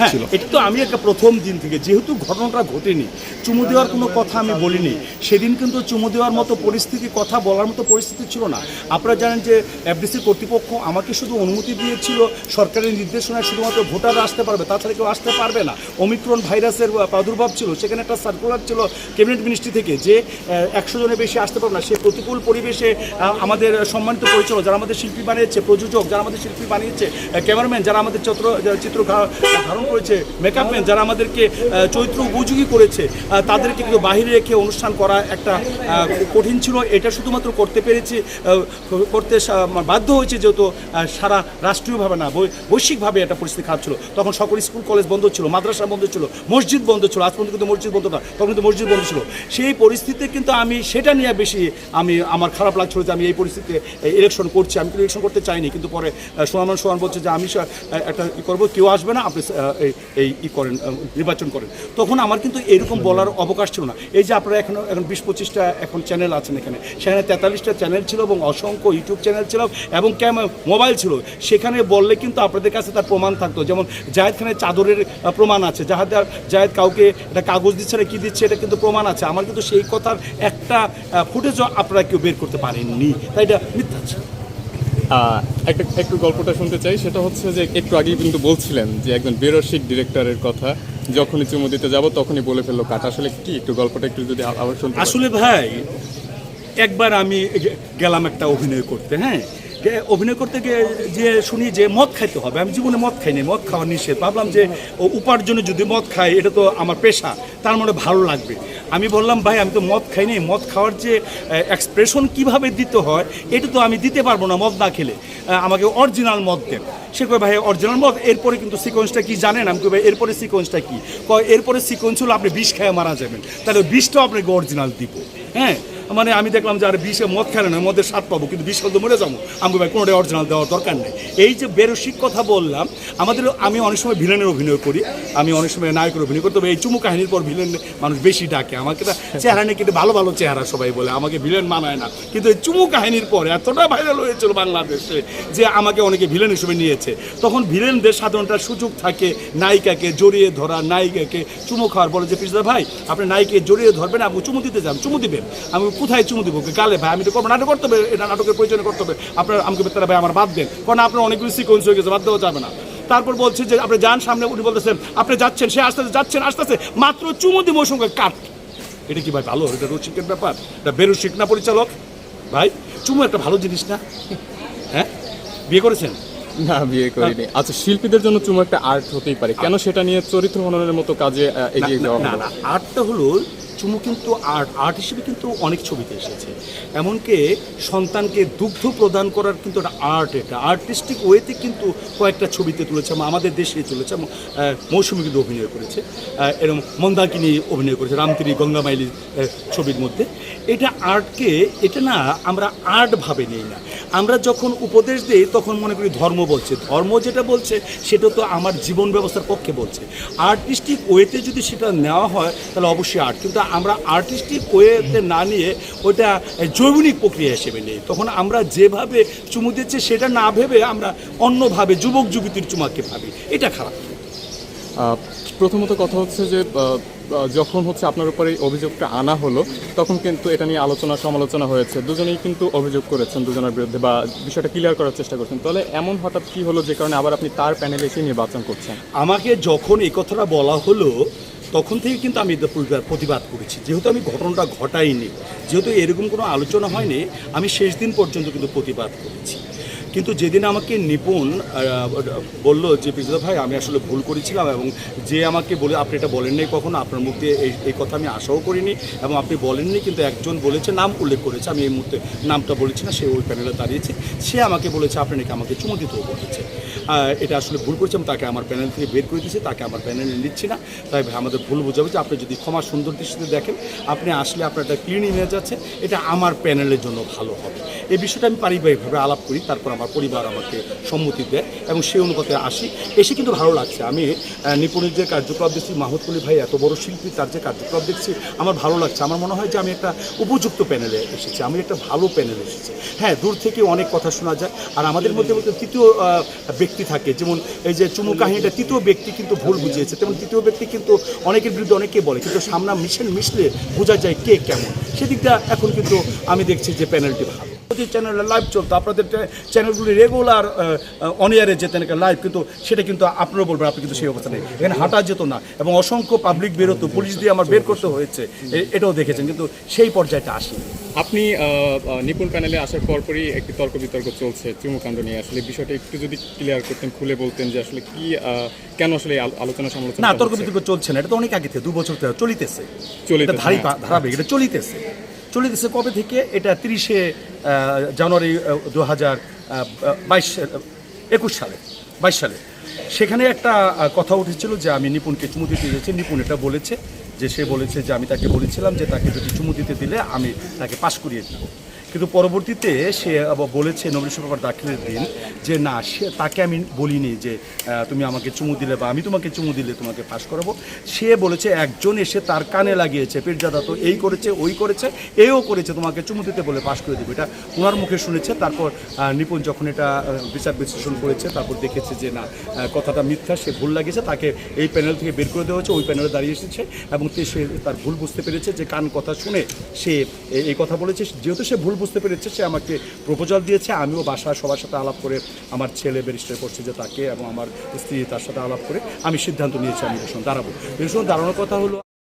হ্যাঁ ছিল। এটা তো আমি একটা প্রথম দিন থেকে যেহেতু ঘটনাটা ঘটেনি চুমু দেওয়ার কোনো কথা আমি বলিনি। সেদিন কিন্তু চুমু দেওয়ার মতো পরিস্থিতি কথা বলার মতো পরিস্থিতি ছিল না। আপনারা জানেন যে এফডিসি কর্তৃপক্ষ আমাকে শুধু অনুমতি দিয়েছিল সরকারের নির্দেশনায় শুধুমাত্র ভোটাররা আসতে পারবে তাছাড়া কেউ আসতে পারবে না। অমিক্রন ভাইরাসের প্রাদুর্ভাব ছিল সেখানে একটা সার্কুলার ছিল ক্যাবিনেট মিনিস্ট্রি থেকে যে একশো জনের বেশি আসতে পারবে না। সে প্রতিকূল পরিবেশে আমাদের সম্মানিত পরিচালক যারা আমাদের শিল্পী বানিয়েছে প্রযোজক যারা আমাদের শিল্পী বানিয়েছে ক্যামেরাম্যান যারা আমাদের চিত্র চিত্র ধারণ করেছে মেকআপ ম্যান যারা আমাদেরকে আহ, চরিত্র উপযোগী করেছে তাদেরকে কিন্তু বাহিরে রেখে অনুষ্ঠান করা একটা কঠিন ছিল। এটা শুধুমাত্র করতে পেরেছি করতে বাধ্য হয়েছে যেহেতু সারা রাষ্ট্রীয়ভাবে না বৈশ্বিকভাবে একটা পরিস্থিতি খারাপ ছিল। তখন সকল স্কুল কলেজ বন্ধ ছিল মাদ্রাসা বন্ধ ছিল মসজিদ বন্ধ ছিল আজ পর্যন্ত কিন্তু মসজিদ বন্ধ না তখন কিন্তু মসজিদ বন্ধ ছিল। সেই পরিস্থিতিতে কিন্তু আমি সেটা নিয়ে বেশি আমি আমার খারাপ লাগছিল যে আমি এই পরিস্থিতিতে ইলেকশন করছি। আমি কিন্তু ইলেকশন করতে চাইনি কিন্তু পরে সোহামান সোহান বলছে যে আমি একটা করব কেউ আসবে না আপনি ই করেন নির্বাচন করেন, তখন আমার কিন্তু এরকম বলার অবকাশ ছিল না। এই যে আপনারা এখন এখন বিশ পঁচিশটা এখন চ্যানেল আছেন এখানে, সেখানে তেতাল্লিশটা চ্যানেল ছিল এবং অসংখ্য ইউটিউব চ্যানেল ছিল এবং ক্যাম মোবাইল ছিল। সেখানে বললে কিন্তু আপনাদের কাছে তার প্রমাণ থাকতো। যেমন জাহেদ খানের চাদরের প্রমাণ আছে। জাহাদ জাহেদ কাউকে একটা কাগজ দিচ্ছে না, কী দিচ্ছে এটা কিন্তু প্রমাণ আছে। আমার কিন্তু সেই কথার একটা ফুটেজও আপনারা কেউ বের করতে পারেননি। তাই এটা মিথ্যা একটা, একটু গল্পটা শুনতে চাই। সেটা হচ্ছে যে একটু আগেই কিন্তু বলছিলেন যে একজন বেরসিক ডিরেক্টরের কথা, যখনই চুমু দিতে যাব তখনই বলে ফেলল কাট আসলে কি? একটু গল্পটা একটু যদি আবার শুনতে আসলে ভাই, একবার আমি গেলাম একটা অভিনয় করতে হ্যাঁ? অভিনয় করতে গিয়ে যে শুনি যে মদ খাইতে হবে, আমি জীবনে মদ খাইনি, মদ খাওয়া নিষেধ। ভাবলাম যে ও উপার্জনে যদি মদ খাই এটা তো আমার পেশা, তার মানে ভালো লাগবে। আমি বললাম, ভাই, আমি তো মদ খাইনি, মদ খাওয়ার যে এক্সপ্রেশন কীভাবে দিতে হয়, এটা তো আমি দিতে পারব না মদ না খেলে। আমাকে অরিজিনাল মদ দেন। সে কয়, ভাই অরিজিনাল মদ, এরপরে কিন্তু সিকোয়েন্সটা কি জানেন? আমি কই, ভাই, এরপরে সিকোয়েন্সটা কি? কয়, এরপরে সিকোয়েন্স হলো আপনি বিষ খেয়ে মারা যাবেন, তাহলে বিষটাও আপনাকে অরিজিনাল দিব। হ্যাঁ? মানে আমি দেখলাম যে আর বিষে মদ খেলে না, মদের স্বাদ পাবো, কিন্তু বিষ তো মরে যাব। আমি ভাই, কোনোটাই অরিজিনাল দেওয়ার দরকার নেই। এই যে বেরসিক কথা বললাম, আমাদের আমি অনেক সময় ভিলেনের অভিনয় করি, আমি অনেক সময় নায়কের অভিনয় করি, তবে এই চুমু কাহিনীর পর ভিলেন মানুষ বেশি ডাকে। আমাকে তো চেহারা নিয়ে কিন্তু ভালো ভালো চেহারা সবাই বলে, আমাকে ভিলেন মানায় না। কিন্তু এই চুমু কাহিনীর পর এতটা ভাইরাল হয়েছিল বাংলাদেশে যে আমাকে অনেকে ভিলেন হিসেবে নিয়েছে। তখন ভিলেনদের সাধারণত সুযোগ থাকে নায়িকাকে জড়িয়ে ধরা, নায়িকাকে চুমু খাওয়ার বলে যে কৃষ্ণদা ভাই, আপনি নায়িকে জড়িয়ে ধরবেন, আপনি চুমু দিতে যান, চুমু দিবেন। আমি কোথায় চুমু দিব? গালে ভাই আমি তো করব নাটক করতে হবে এটা নাটকের প্রয়োজনে করতে হবে। আপনার আমাকে তারা ভাই আমার বাদ দেন। কারণ আপনার অনেকগুলো সিকোয়েন্স হয়ে গেছে বাদ দেওয়া যাবে না। তারপর বলছে যে আপনি যান সামনে উনি বলতেছেন আপনি যাচ্ছেন সে আস্তে আস্তে যাচ্ছেন আস্তে আস্তে মাত্র চুমু দিব ওর সঙ্গে কাট। এটা কি ভাই ভালো? এটা রসিকের ব্যাপার? এটা বেরসিক না পরিচালক? ভাই চুমু একটা ভালো জিনিস না? হ্যাঁ? বিয়ে করেছেন? না বিয়ে করিনি। আচ্ছা শিল্পীদের জন্য চুমু একটা আর্ট হতেই পারে। কেন সেটা নিয়ে চরিত্র হননের মতো কাজে এগিয়ে যাওয়া না না আর্টটা হলো চুমু কিন্তু আর্ট আর্ট হিসেবে কিন্তু অনেক ছবিতে এসেছে। এমনকি সন্তানকে দুগ্ধ প্রদান করার কিন্তু একটা আর্ট এটা। আর্টিস্টিক ওয়েতে কিন্তু কয়েকটা ছবিতে তুলেছে আমাদের দেশে তুলেছে মৌসুমী কিন্তু অভিনয় করেছে। এরকম মন্দাকিনী অভিনয় করেছে রামতিরি গঙ্গামাইলি ছবির মধ্যে। এটা আর্টকে এটা না আমরা আর্ট ভাবে নেই না। আমরা যখন উপদেশ দিই তখন মনে করি ধর্ম বলছে। ধর্ম যেটা বলছে সেটা তো আমার জীবন ব্যবস্থার পক্ষে বলছে। আর্টিস্টিক ওয়েতে যদি সেটা নেওয়া হয় তাহলে অবশ্যই আর্ট কিন্তু আমরা আর্টিস্টিক ওয়েতে না নিয়ে ওটা জৈবনিক প্রক্রিয়া হিসেবে নেই। তখন আমরা যেভাবে চুমু দিচ্ছি সেটা না ভেবে আমরা অন্যভাবে যুবক যুবতীর চুমাকে ভাবি। এটা খারাপ। প্রথমত কথা হচ্ছে যে যখন হচ্ছে আপনার উপরে এই অভিযোগটা আনা হলো তখন কিন্তু এটা নিয়ে আলোচনা সমালোচনা হয়েছে। দুজনেই কিন্তু অভিযোগ করেছেন দুজনের বিরুদ্ধে বা বিষয়টা ক্লিয়ার করার চেষ্টা করছেন। তাহলে এমন হঠাৎ কি হলো যে কারণে আবার আপনি তার প্যানেলে এসে নির্বাচন করছেন? আমাকে যখন এই কথাটা বলা হলো তখন থেকে কিন্তু আমি প্রতিবাদ- করেছি। যেহেতু আমি ঘটনাটা ঘটাইনি, যেহেতু এরকম কোনো আলোচনা হয়নি, আমি শেষ দিন পর্যন্ত কিন্তু প্রতিবাদ করেছি। কিন্তু যেদিন আমাকে নিপুণ বলল যে পিজা ভাই, আমি আসলে ভুল করেছিলাম এবং যে আমাকে বলে, আপনি এটা বলেন নাই কখনো, আপনার মুখ দিয়ে এই এই কথা আমি আশাও করিনি এবং আপনি বলেননি, কিন্তু একজন বলেছে, নাম উল্লেখ করেছে, আমি এই মুহূর্তে নামটা বলেছি না, সে ওই প্যানেলে দাঁড়িয়েছে। সে আমাকে বলেছে, আপনি নাকি আমাকে চুমু দিতেও বলেছে এটা আসলে ভুল করেছিলাম তাকে আমার প্যানেল থেকে বের করে দিয়েছি, তাকে আমার প্যানেলে নিচ্ছি না। তাই ভাই, আমাদের ভুল বোঝাবে যে আপনি যদি ক্ষমা সুন্দর দৃষ্টিতে দেখেন, আপনি আসলে আপনার একটা ক্লিন ইমেজ আছে, এটা আমার প্যানেলের জন্য ভালো হবে। এই বিষয়টা আমি পারিবারিকভাবে আলাপ করি, তারপর আমার পরিবার আমাকে সম্মতি দেয় এবং সেই অনুপাতে আসি। এসে কিন্তু ভালো লাগছে। আমি নিপুণের যে কার্যকলাপ দেখছি মাহমুদুলি ভাই এত বড় শিল্পী, তার যে কার্যকলাপ দেখছি, আমার ভালো লাগছে। আমার মনে হয় যে আমি একটা উপযুক্ত প্যানেলে এসেছি, আমি একটা ভালো প্যানেলে এসেছি। হ্যাঁ দূর থেকে অনেক কথা শোনা যায়, আর আমাদের মধ্যে মধ্যে তৃতীয় ব্যক্তি ব্যক্তি থাকে। যেমন এই যে চুমু কাহিনীটা তৃতীয় ব্যক্তি কিন্তু ভুল বুঝিয়েছে। তেমন তৃতীয় ব্যক্তি কিন্তু অনেকের বিরুদ্ধে অনেকে বলে, কিন্তু সামনা মিশেল মিশলে বোঝা যায় কে কেমন। সেদিকটা এখন কিন্তু আমি দেখছি যে পেনাল্টি ভালো। যদি চ্যানেলে লাইভ চলতো। আপনাদের চ্যানেলগুলি রেগুলার অন ইয়ারে যেতেন লাইভ কিন্তু সেটা কিন্তু আপনারা বলবেন আপনি কিন্তু সেই অবস্থা নেই। এখানে হাঁটা যেত না এবং অসংখ্য পাবলিক বেরোতো পুলিশ দিয়ে আমার বের করতে হয়েছে। এটাও দেখেছেন কিন্তু সেই পর্যায়টা আসেনি। আপনি নিপুণ প্যানেলে আসার পরপরই একটি তর্ক বিতর্ক চলছে চুমুকাণ্ড নিয়ে। আসলে বিষয়টা একটু যদি ক্লিয়ার করতেন খুলে বলতেন যে আসলে কি কেন আসলে আলোচনা সমালোচনা না তর্ক বিতর্ক চলছে না এটা তো অনেক আগে থেকে দু বছর থেকে চলিতেছে। ধারি হ্যাঁ। ধারাবাহিক এটা চলিতেছে। চলিতেছে কবে থেকে? এটা তিরিশে জানুয়ারি দু হাজার বাইশ একুশ সালে, বাইশ সালে। সেখানে একটা কথা উঠেছিল যে আমি নিপুণকে চুমু দিতে গেছি নিপুণ এটা বলেছে যে সে বলেছে যে আমি তাকে বলেছিলাম যে তাকে যদি চুমু দিতে দিলে আমি তাকে পাশ করিয়ে দিব। কিন্তু পরবর্তীতে সে বলেছে নবীন পেপার দাখিলের দিন যে, না, সে, তাকে আমি বলিনি যে তুমি আমাকে চুমু দিলে বা আমি তোমাকে চুমু দিলে তোমাকে পাশ করাবো। সে বলেছে, একজন এসে তার কানে লাগিয়েছে পীরজাদা তো এই করেছে, ওই করেছে, এও করেছে, তোমাকে চুমু দিতে বলে পাশ করে দেবে। এটা ওনার মুখে শুনেছে, তারপর নিপুণ যখন এটা বিচার বিশ্লেষণ করেছে, তারপর দেখেছে যে, না কথাটা মিথ্যা, সে ভুল লাগিয়েছে, তাকে এই প্যানেল থেকে বের করে দেওয়া হয়েছে, ওই প্যানেলে দাঁড়িয়ে এসেছে এবং সে তার ভুল বুঝতে পেরেছে যে, কান কথা শুনে সে এই কথা বলেছে, যেহেতু সে ভুল বুঝতে পেরেছে, সে আমাকে প্রপোজাল দিয়েছে, আমিও বাসায় সবার সাথে আলাপ করে আমার ছেলে ব্যারিস্টার করছে যে তাকে এবং আমার স্ত্রী তার সাথে আলাপ করে আমি সিদ্ধান্ত নিয়েছি আমি ভীষণ দাঁড়াবো। ভীষণ দাঁড়ানোর কথা হলো